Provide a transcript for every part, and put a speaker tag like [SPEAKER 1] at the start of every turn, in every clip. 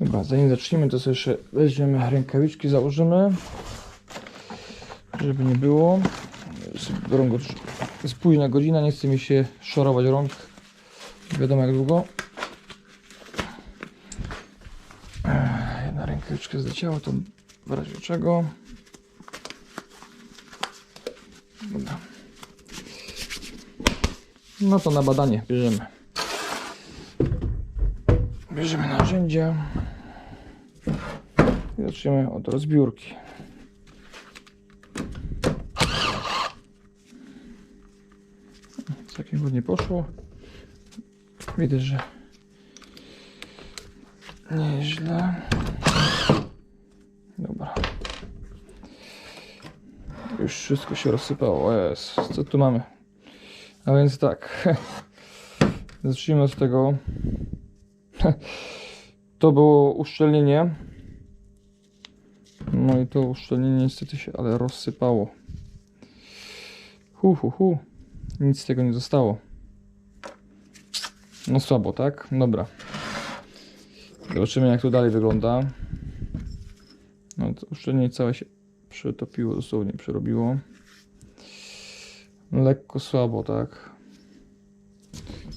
[SPEAKER 1] Dobra, zanim zaczniemy, to sobie jeszcze weźmiemy rękawiczki, założymy. Żeby nie było. Rąk jest późna godzina, nie chce mi się szorować rąk. Nie wiadomo jak długo. Jedna rękawiczka zleciała, to w razie czego. Dobra. No to na badanie bierzemy. Bierzemy narzędzia. Zaczniemy od rozbiórki. Całkiem ładnie poszło. Widać, że nieźle. Dobra. Już wszystko się rozsypało. Jest. Co tu mamy? A więc tak. Zacznijmy od tego. To było uszczelnienie. No i to uszczelnienie niestety się ale rozsypało. Hu, hu, hu. Nic z tego nie zostało. No słabo, tak? Dobra. Zobaczymy jak to dalej wygląda. No to uszczelnienie całe się przetopiło, dosłownie przerobiło. Lekko słabo, tak?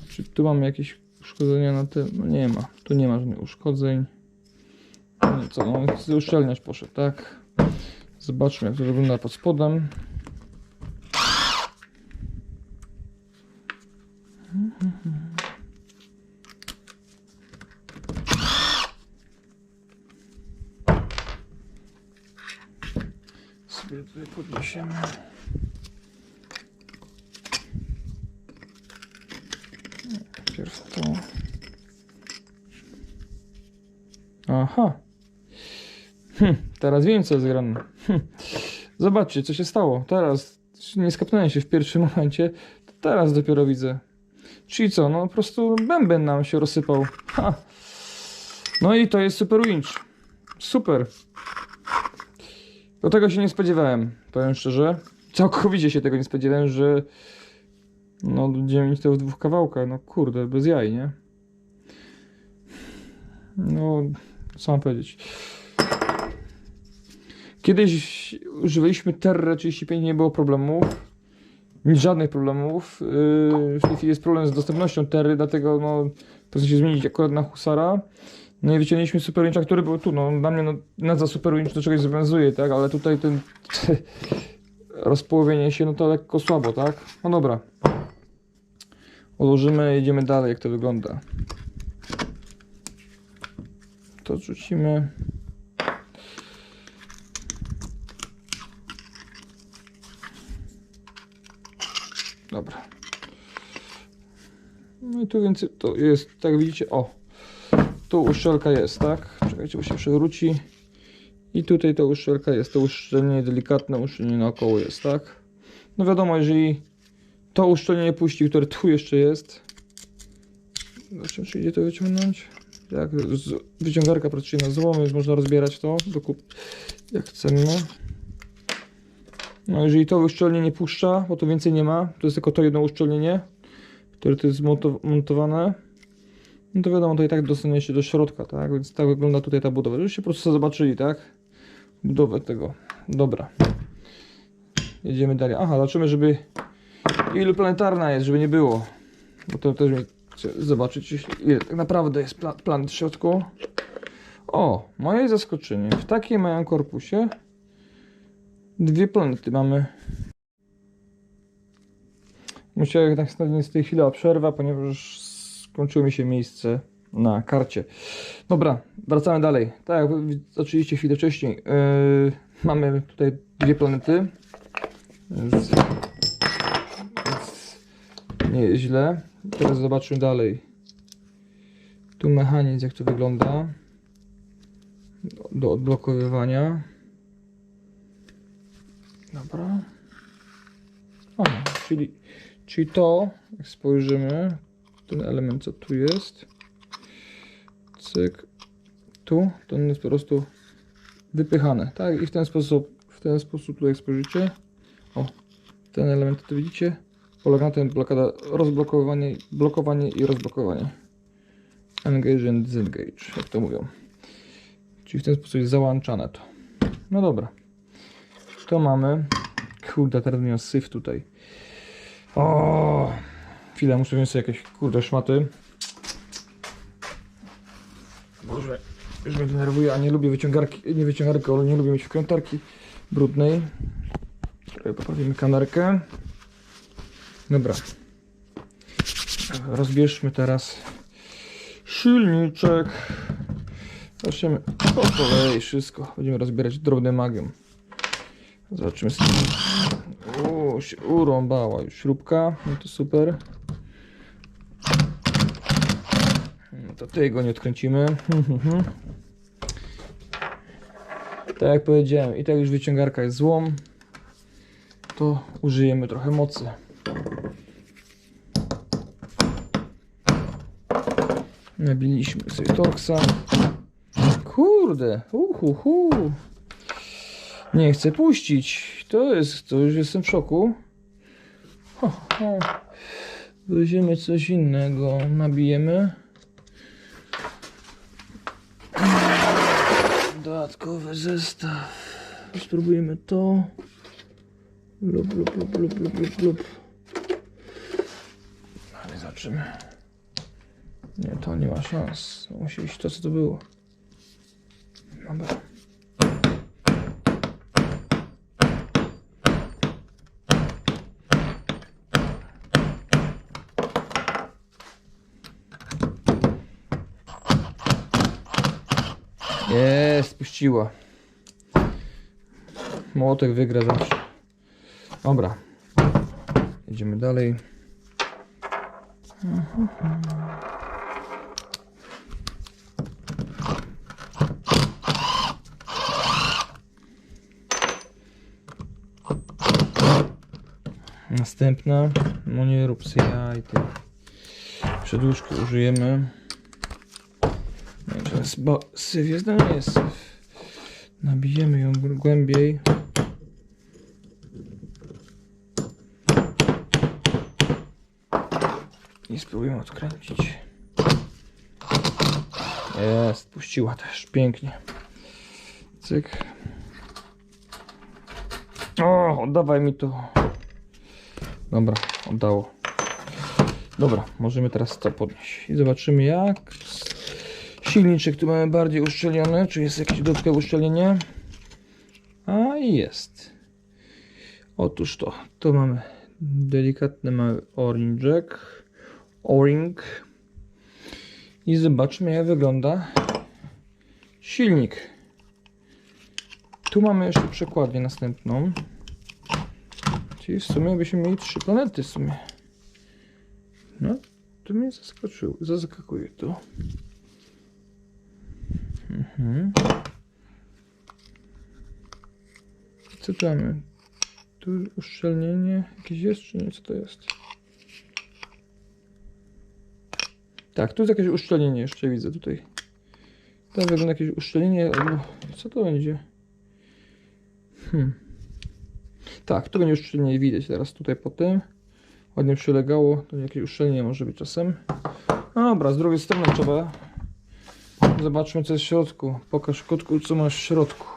[SPEAKER 1] Czy tu mamy jakieś uszkodzenia na tym? No nie ma. Tu nie ma żadnych uszkodzeń. Co? No uszczelniacz poszedł, tak? Zobaczmy jak to wygląda pod spodem. Sobie tutaj podniesiemy. Najpierw to. Aha. Hm, teraz wiem co jest grane. Hm. Zobaczcie co się stało. Teraz nie skapnąłem się w pierwszym momencie. To teraz dopiero widzę. Czyli co? No po prostu bęben nam się rozsypał. Ha. No i to jest super winch. Super. Do tego się nie spodziewałem, powiem szczerze. Całkowicie się tego nie spodziewałem, że no będziemy mieć to w dwóch kawałkach. No kurde, bez jaj, nie? No, co mam powiedzieć. Kiedyś używaliśmy Terra 35, nie było problemów. Żadnych problemów. Yy, W tej chwili jest problem z dostępnością Terry, dlatego no, powinno się zmienić akurat na Husara. No i wyciągnęliśmy Super Wincha, który był tu. No, dla mnie no, nazwa Super Winch do czegoś zobowiązuje, tak? Ale tutaj ten rozpołowienie się, no to lekko słabo, tak? No dobra. Odłożymy, jedziemy dalej, jak to wygląda. To rzucimy. Dobra. No i tu więcej, to jest, tak widzicie, o. Tu uszczelka jest, tak? Czekajcie, bo się przewróci. I tutaj ta uszczelka jest, to uszczelnienie, delikatne uszczelnienie naokoło jest, tak? No wiadomo, jeżeli to uszczelnienie puści, które tu jeszcze jest. Zobaczymy, czy idzie to wyciągnąć. Jak wyciągarka pracuje na złom, więc można rozbierać to do kup jak chcemy. No jeżeli to uszczelnienie puszcza, bo to więcej nie ma, to jest tylko to jedno uszczelnienie, które tu jest monto- montowane. No to wiadomo, to i tak dostanie się do środka, tak? Więc tak wygląda tutaj ta budowa. Żebyście po prostu zobaczyli, tak? Budowę tego. Dobra. Jedziemy dalej. Aha, zobaczymy, żeby ilu planetarna jest, żeby nie było. Bo to też mi chcę zobaczyć, ile tak naprawdę jest pla planet w środku. O, moje zaskoczenie. W takim małym korpusie dwie planety mamy. Musiałem tak z tej chwili przerwa, ponieważ skończyło mi się miejsce na karcie. Dobra, wracamy dalej. Tak jak wy oczywiście chwilę wcześniej, yy, mamy tutaj dwie planety. Więc, więc nie źle. Teraz zobaczmy dalej. Tu mechanizm, jak to wygląda. Do, do odblokowywania. Dobra. O, czyli, czyli to, jak spojrzymy, ten element co tu jest, cyk, tu, to on jest po prostu wypychane, tak? I w ten sposób, w ten sposób tu jak spojrzycie, o, ten element tu widzicie, polega na tym blokada, rozblokowanie, blokowanie i rozblokowanie. Engage and disengage, jak to mówią. Czyli w ten sposób jest załączane to. No dobra. To mamy. Kurde, teraz miał syf tutaj. O! Chwilę, muszę wziąć sobie jakieś kurde szmaty. Boże, już mnie denerwuje, a nie lubię wyciągarki, nie wyciągarki, ale nie lubię mieć wkrętarki brudnej. Poprawimy kamerkę. Dobra. Rozbierzmy teraz silniczek. Zaczniemy po kolei wszystko. Będziemy rozbierać drobne magią. Zobaczymy sobie. O, się urąbała już śrubka. No to super. No to tego nie odkręcimy. Tak jak powiedziałem, i tak już wyciągarka jest złom, to użyjemy trochę mocy. Nabiliśmy sobie torksa. Kurde, uhuhu. Nie chcę puścić. To jest, to już jestem w szoku. Ho. Weźmiemy coś innego, nabijemy. Dodatkowy zestaw. Spróbujemy to. Lub, lub, lub, lub, lub, lub, lub. Ale zobaczymy. Nie, to nie ma szans. Musi być to, co to było. Dobra. Jest, spuściła. Młotek wygra zawsze. Dobra. Idziemy dalej. Następna. No nie rób sobie jaj, ty. Przedłużki użyjemy. Jest bo syf jest, no nie jest syf. Nabijemy ją gł- głębiej. I spróbujemy odkręcić. Jest, puściła też, pięknie. Cyk. O, oddawaj mi to. Dobra, oddało. Dobra, możemy teraz to podnieść. I zobaczymy jak. Silniczek tu mamy bardziej uszczelniony. Czy jest jakieś dodatkowe uszczelnienie? A jest. Otóż to. Tu mamy delikatny mały. O-ring. I zobaczmy jak wygląda silnik. Tu mamy jeszcze przekładnię następną. Czyli w sumie byśmy mieli trzy planety w sumie. No, to mnie zaskoczyło. Zaskakuje to. Mhm. Co tu mamy? Tu uszczelnienie jakieś jest, czy nie? Co to jest? Tak, tu jest jakieś uszczelnienie jeszcze widzę tutaj. Tam wygląda jakieś uszczelnienie. Co to będzie? Hmm. Tak, tu będzie uszczelnienie widać teraz tutaj po tym. Ładnie przylegało. To jakieś uszczelnienie może być czasem. No dobra, z drugiej strony trzeba. Zobaczmy co jest w środku. Pokaż kotku co masz w środku.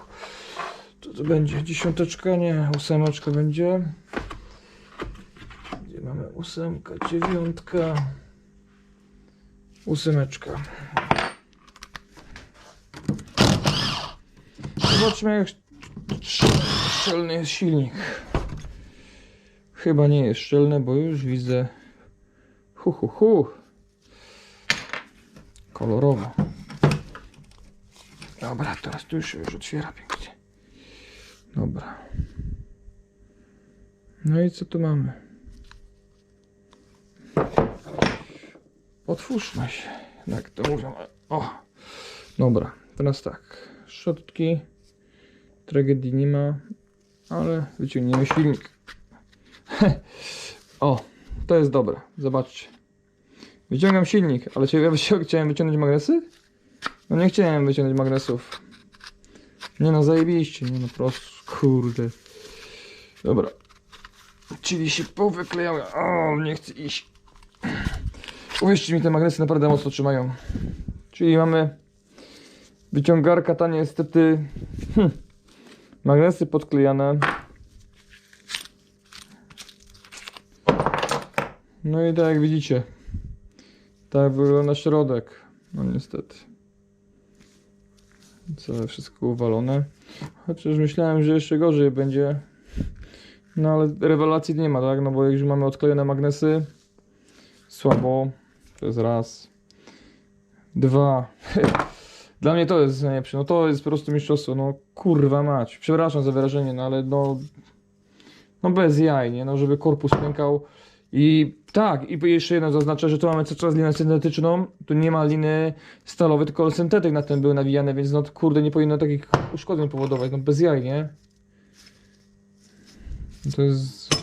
[SPEAKER 1] To, to będzie dziesiąteczka, nie, ósemeczka będzie. Gdzie mamy ósemka, dziewiątka. Ósemeczka. Zobaczmy jak szczelny jest silnik. Chyba nie jest szczelny, bo już widzę hu hu hu. Kolorowo. Dobra, teraz tu już już otwiera pięknie. Dobra. No i co tu mamy? Otwórzmy się. Jak to mówią. O! Dobra, teraz tak. Szczotki. Tragedii nie ma, ale wyciągniemy silnik. o, to jest dobre. Zobaczcie. Wyciągam silnik, ale czy ja chciałem wyciągnąć magnesy? No nie chciałem wyciągnąć magnesów. Nie no, zajebiście, nie no, po prostu, kurde. Dobra. Czyli się powyklejały. O, nie chcę iść. Uwierzcie mi, te magnesy naprawdę mocno trzymają. Czyli mamy Wyciągarka ta niestety... Hm, magnesy podklejane. No i tak jak widzicie, tak wygląda środek. No niestety. Całe wszystko uwalone. Chociaż myślałem, że jeszcze gorzej będzie. No ale rewelacji nie ma, tak? No bo jak już mamy odklejone magnesy, słabo. To jest raz. Dwa. Dla mnie to jest najlepsze. No to jest po prostu mistrzostwo. No kurwa mać. Przepraszam za wyrażenie, no ale no. No bez jaj, nie? No żeby korpus pękał. I tak, i jeszcze jedno zaznaczę, że tu mamy cały czas linę syntetyczną. Tu nie ma liny stalowej, tylko syntetyk na tym były nawijane, więc no kurde nie powinno takich uszkodzeń powodować. No bez jaj, nie? To jest.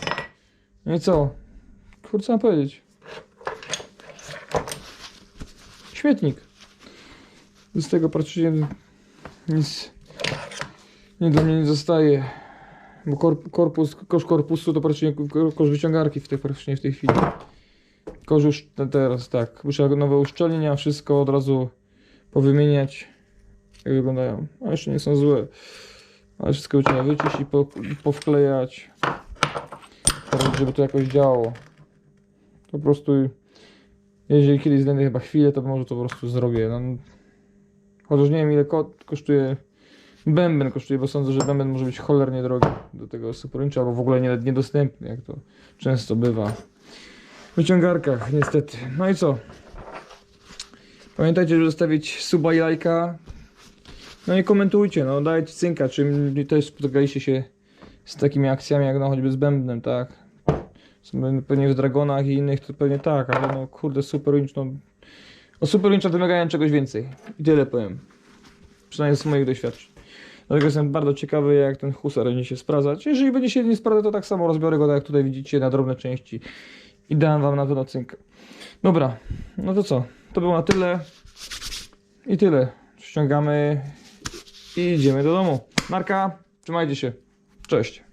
[SPEAKER 1] No i co? Co mam powiedzieć? Śmietnik. Z tego praktycznie nic nie dla mnie nie zostaje. Bo korp, korpus, kosz korpusu to praktycznie ko- kosz wyciągarki w tej, praktycznie w tej chwili. Kosz już te- teraz tak. Muszę nowe uszczelnienia, wszystko od razu powymieniać. Jak wyglądają. A jeszcze nie są złe. Ale wszystko trzeba wyczyścić, po, powklejać. Żeby to jakoś działało. Po prostu jeżeli kiedyś znajdę chyba chwilę, to może to po prostu zrobię. No, chociaż nie wiem ile ko kosztuje bęben kosztuje, bo sądzę, że bęben może być cholernie drogi do tego superincha, albo w ogóle nie, niedostępny, jak to często bywa w wyciągarkach, niestety. No i co? Pamiętajcie, żeby zostawić suba i lajka. No i komentujcie, no dajcie cynka, czy też spotykaliście się z takimi akcjami, jak no choćby z bębnem, tak? Pewnie w Dragonach i innych to pewnie tak, ale no kurde, super winch, no... O super wincha wymagają czegoś więcej. I tyle powiem. Przynajmniej z moich doświadczeń. Dlatego jestem bardzo ciekawy, jak ten husar będzie się sprawdzać. Jeżeli będzie się nie sprawdzał, to tak samo rozbiorę go, tak jak tutaj widzicie, na drobne części. I dam wam na to nocynkę. Dobra, no to co? To było na tyle. I tyle. Ściągamy i idziemy do domu. Marka, trzymajcie się. Cześć.